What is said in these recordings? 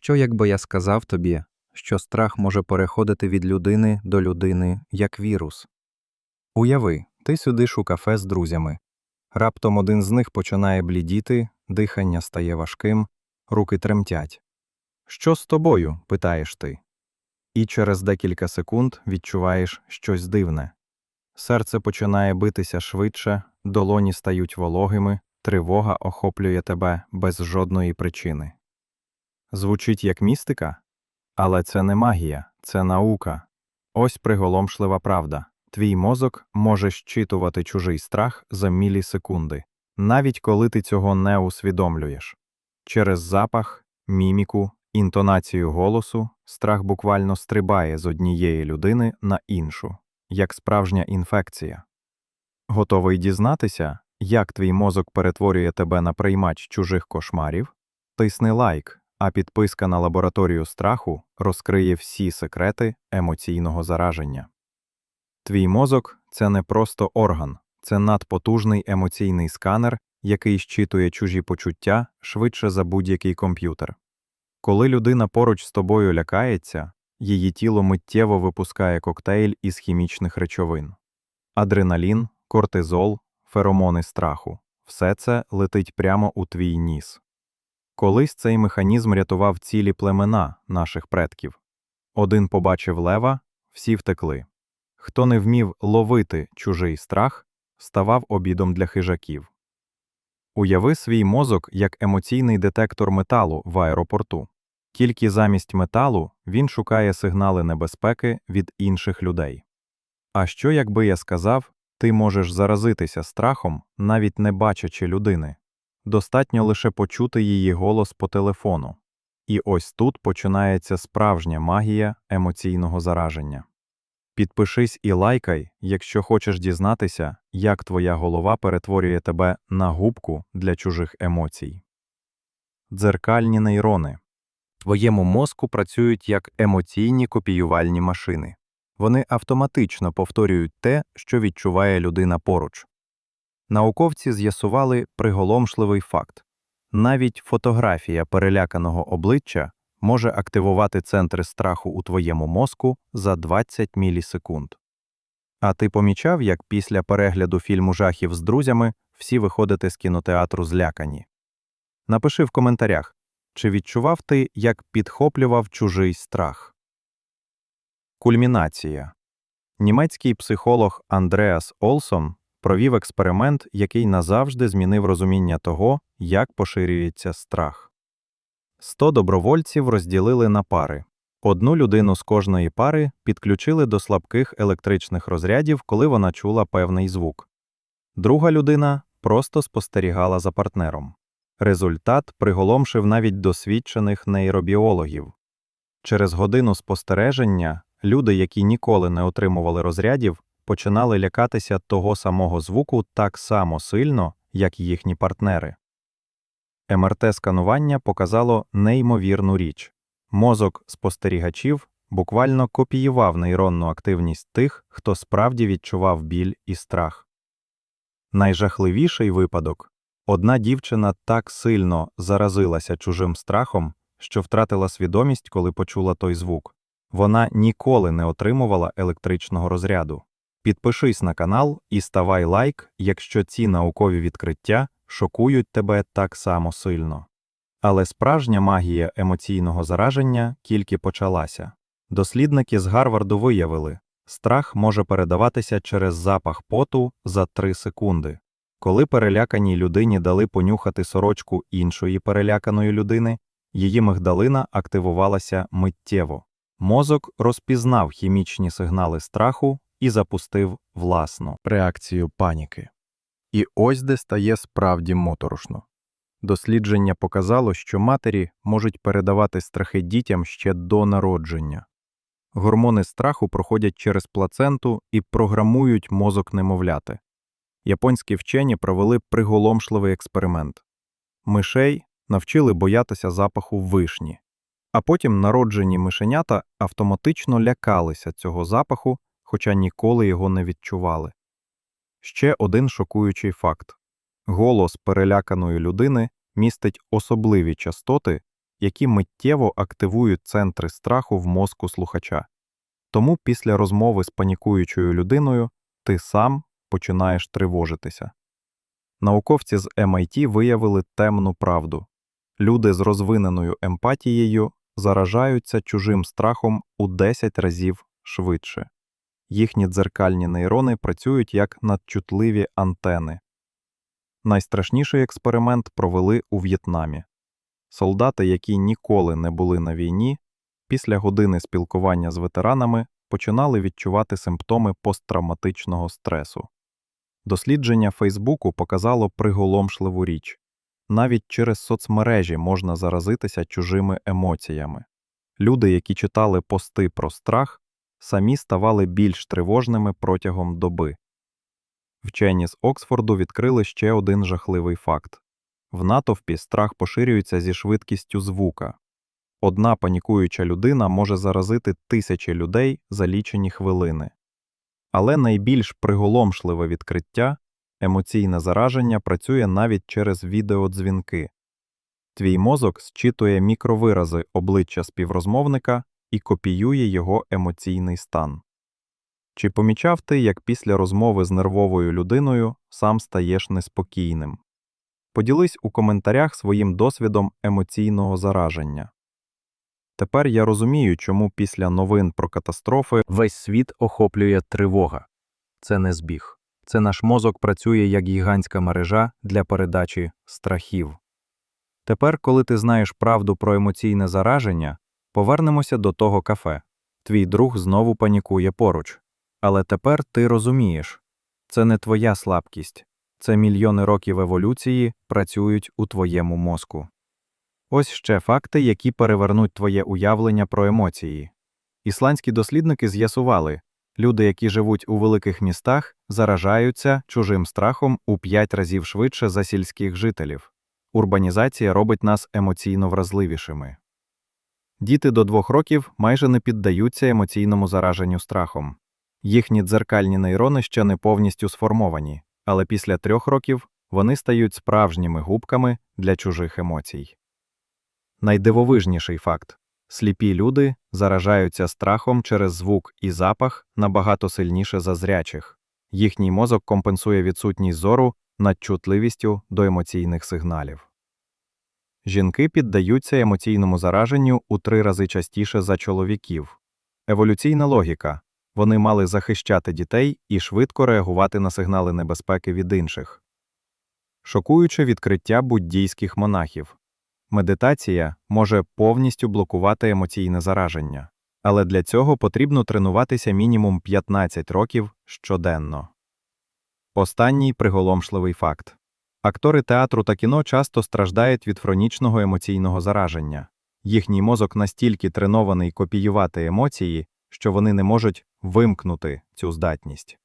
Що якби я сказав тобі, що страх може переходити від людини до людини як вірус? Уяви, ти сидиш у кафе з друзями. Раптом один з них починає блідіти, дихання стає важким, руки тремтять. Що з тобою? питаєш ти. І через декілька секунд відчуваєш щось дивне. Серце починає битися швидше, долоні стають вологими, тривога охоплює тебе без жодної причини. Звучить як містика? Але це не магія, це наука. Ось приголомшлива правда. Твій мозок може щитувати чужий страх за мілісекунди, навіть коли ти цього не усвідомлюєш. Через запах, міміку, інтонацію голосу страх буквально стрибає з однієї людини на іншу, як справжня інфекція. Готовий дізнатися, як твій мозок перетворює тебе на приймач чужих кошмарів? Тисни лайк, а підписка на лабораторію страху розкриє всі секрети емоційного зараження. Твій мозок це не просто орган, це надпотужний емоційний сканер, який щитує чужі почуття швидше за будь-який комп'ютер. Коли людина поруч з тобою лякається, її тіло миттєво випускає коктейль із хімічних речовин. Адреналін, кортизол, феромони страху все це летить прямо у твій ніс. Колись цей механізм рятував цілі племена наших предків. Один побачив лева, всі втекли. Хто не вмів ловити чужий страх, ставав обідом для хижаків. Уяви свій мозок як емоційний детектор металу в аеропорту. Тільки замість металу він шукає сигнали небезпеки від інших людей. А що, якби я сказав, ти можеш заразитися страхом, навіть не бачачи людини? Достатньо лише почути її голос по телефону. І ось тут починається справжня магія емоційного зараження. Підпишись і лайкай, якщо хочеш дізнатися, як твоя голова перетворює тебе на губку для чужих емоцій. Дзеркальні нейрони твоєму мозку працюють як емоційні копіювальні машини. Вони автоматично повторюють те, що відчуває людина поруч. Науковці з'ясували приголомшливий факт навіть фотографія переляканого обличчя може активувати центри страху у твоєму мозку за 20 мілісекунд. А ти помічав, як після перегляду фільму жахів з друзями всі виходите з кінотеатру злякані? Напиши в коментарях, чи відчував ти, як підхоплював чужий страх. Кульмінація. Німецький психолог Андреас Олсон провів експеримент, який назавжди змінив розуміння того, як поширюється страх. 100 добровольців розділили на пари. Одну людину з кожної пари підключили до слабких електричних розрядів, коли вона чула певний звук. Друга людина просто спостерігала за партнером. Результат приголомшив навіть досвідчених нейробіологів. Через годину спостереження люди, які ніколи не отримували розрядів, починали лякатися того самого звуку так само сильно, як їхні партнери. МРТ-сканування показало неймовірну річ мозок спостерігачів буквально копіював нейронну активність тих, хто справді відчував біль і страх. Найжахливіший випадок одна дівчина так сильно заразилася чужим страхом, що втратила свідомість, коли почула той звук. Вона ніколи не отримувала електричного розряду. Підпишись на канал і ставай лайк, якщо ці наукові відкриття шокують тебе так само сильно. Але справжня магія емоційного зараження тільки почалася. Дослідники з Гарварду виявили, страх може передаватися через запах поту за 3 секунди. Коли переляканій людині дали понюхати сорочку іншої переляканої людини, її мигдалина активувалася миттєво. Мозок розпізнав хімічні сигнали страху і запустив власну реакцію паніки. І ось де стає справді моторошно. Дослідження показало, що матері можуть передавати страхи дітям ще до народження. Гормони страху проходять через плаценту і програмують мозок немовляти. Японські вчені провели приголомшливий експеримент. Мишей навчили боятися запаху вишні, а потім народжені мишенята автоматично лякалися цього запаху, хоча ніколи його не відчували. Ще один шокуючий факт голос переляканої людини містить особливі частоти, які миттєво активують центри страху в мозку слухача. Тому після розмови з панікуючою людиною ти сам починаєш тривожитися. Науковці з MIT виявили темну правду. Люди з розвиненою емпатією заражаються чужим страхом у 10 разів швидше. Їхні дзеркальні нейрони працюють як надчутливі антени. Найстрашніший експеримент провели у В'єтнамі. Солдати, які ніколи не були на війні, після години спілкування з ветеранами починали відчувати симптоми посттравматичного стресу. Дослідження Фейсбуку показало приголомшливу річ. Навіть через соцмережі можна заразитися чужими емоціями. Люди, які читали пости про страх, самі ставали більш тривожними протягом доби. Вчені з Оксфорду відкрили ще один жахливий факт. В натовпі страх поширюється зі швидкістю звука. Одна панікуюча людина може заразити тисячі людей за лічені хвилини. Але найбільш приголомшливе відкриття емоційне зараження працює навіть через відеодзвінки. Твій мозок зчитує мікровирази обличчя співрозмовника і копіює його емоційний стан. Чи помічав ти, як після розмови з нервовою людиною сам стаєш неспокійним? Поділись у коментарях своїм досвідом емоційного зараження. Тепер я розумію, чому після новин про катастрофи весь світ охоплює тривога. Це не збіг. Це наш мозок працює як гігантська мережа для передачі страхів. Тепер, коли ти знаєш правду про емоційне зараження, повернемося до того кафе. Твій друг знову панікує поруч. Але тепер ти розумієш це не твоя слабкість, це мільйони років еволюції працюють у твоєму мозку. Ось ще факти, які перевернуть твоє уявлення про емоції. Ісландські дослідники з'ясували, люди, які живуть у великих містах, заражаються чужим страхом у 5 разів швидше за сільських жителів. Урбанізація робить нас емоційно вразливішими. Діти до двох років майже не піддаються емоційному зараженню страхом. Їхні дзеркальні нейрони ще не повністю сформовані, але після трьох років вони стають справжніми губками для чужих емоцій. Найдивовижніший факт сліпі люди заражаються страхом через звук і запах набагато сильніше за зрячих. Їхній мозок компенсує відсутність зору надчутливістю до емоційних сигналів. Жінки піддаються емоційному зараженню у три рази частіше за чоловіків. Еволюційна логіка вони мали захищати дітей і швидко реагувати на сигнали небезпеки від інших. Шокуюче відкриття буддійських монахів. Медитація може повністю блокувати емоційне зараження, але для цього потрібно тренуватися мінімум 15 років щоденно. Останній приголомшливий факт. Актори театру та кіно часто страждають від хронічного емоційного зараження. Їхній мозок настільки тренований копіювати емоції, що вони не можуть вимкнути цю здатність.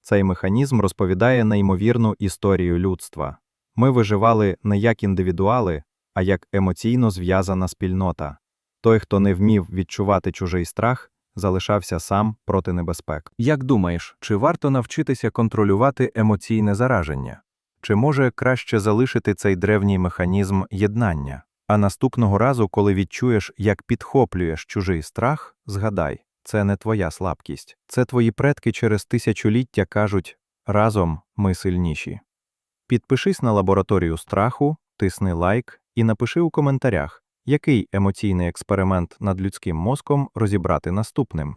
Цей механізм розповідає неймовірну історію людства. Ми виживали не як індивідуали, а як емоційно зв'язана спільнота. Той, хто не вмів відчувати чужий страх, залишався сам проти небезпек. Як думаєш, чи варто навчитися контролювати емоційне зараження? Чи може краще залишити цей древній механізм єднання? А наступного разу, коли відчуєш, як підхоплюєш чужий страх, згадай, це не твоя слабкість. Це твої предки через тисячоліття кажуть разом ми сильніші. Підпишись на лабораторію страху, тисни лайк і напиши у коментарях, який емоційний експеримент над людським мозком розібрати наступним.